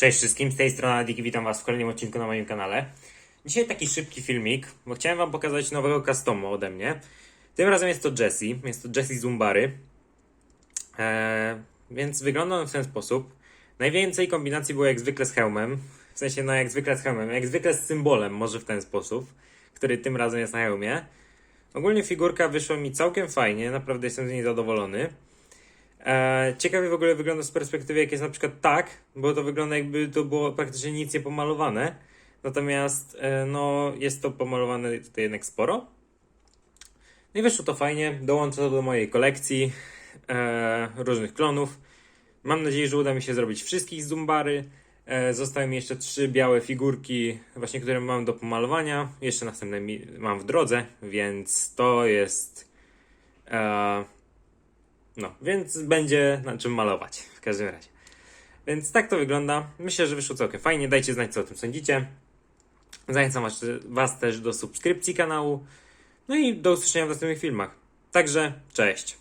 Cześć wszystkim, z tej strony Adik witam Was w kolejnym odcinku na moim kanale. Dzisiaj taki szybki filmik, bo chciałem Wam pokazać nowego customu ode mnie. Tym razem jest to Jessie, jest to Jessie Zumbary. Eee, więc wygląda on w ten sposób. Najwięcej kombinacji było jak zwykle z hełmem, w sensie no jak zwykle z hełmem, jak zwykle z symbolem, może w ten sposób, który tym razem jest na hełmie. Ogólnie figurka wyszła mi całkiem fajnie, naprawdę jestem z niej zadowolony. E, ciekawie w ogóle wygląda z perspektywy, jak jest na przykład tak, bo to wygląda jakby to było praktycznie nic nie pomalowane. Natomiast e, no, jest to pomalowane tutaj jednak sporo. No i wyszło to fajnie. Dołączę to do mojej kolekcji e, różnych klonów. Mam nadzieję, że uda mi się zrobić wszystkich z Zumbary. E, zostały mi jeszcze trzy białe figurki, właśnie które mam do pomalowania. Jeszcze następne mam w drodze, więc to jest. E, no, więc będzie na czym malować w każdym razie. Więc tak to wygląda. Myślę, że wyszło całkiem fajnie. Dajcie znać, co o tym sądzicie. Zachęcam was, was też do subskrypcji kanału. No i do usłyszenia w następnych filmach. Także, cześć.